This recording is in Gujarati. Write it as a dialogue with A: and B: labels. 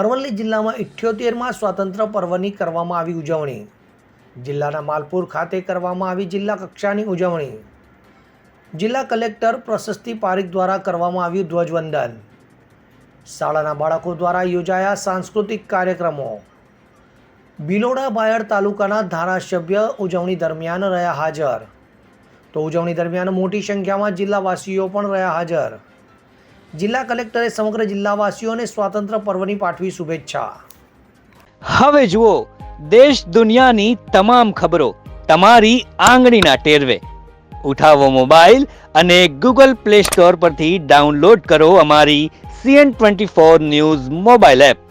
A: અરવલ્લી જિલ્લામાં ઇઠ્યોતેરમાં સ્વાતંત્ર્ય પર્વની કરવામાં આવી ઉજવણી. જિલ્લાના માલપુર ખાતે કરવામાં આવી જિલ્લા કક્ષાની ઉજવણી. જિલ્લા કલેક્ટર પ્રશસ્તિ પારીખ દ્વારા કરવામાં આવ્યું ધ્વજવંદન. શાળાના બાળકો દ્વારા યોજાયા સાંસ્કૃતિક કાર્યક્રમો. બિલોડા બાયડ તાલુકાના ધારાસભ્ય ઉજવણી દરમિયાન રહ્યા હાજર. તો ઉજવણી દરમિયાન મોટી સંખ્યામાં જિલ્લાવાસીઓ પણ રહ્યા હાજર. જિલ્લા કલેક્ટરે સમગ્ર જિલ્લાવાસીઓને સ્વાતંત્ર્ય પર્વની પાઠવી શુભેચ્છા.
B: હવે જુઓ, દેશ દુનિયાની તમામ ખબરો તમારી આંગળીના ટેરવે. ઉઠાવો મોબાઈલ અને ગૂગલ પ્લે સ્ટોર પરથી ડાઉનલોડ કરો અમારી CN twenty four news mobile app.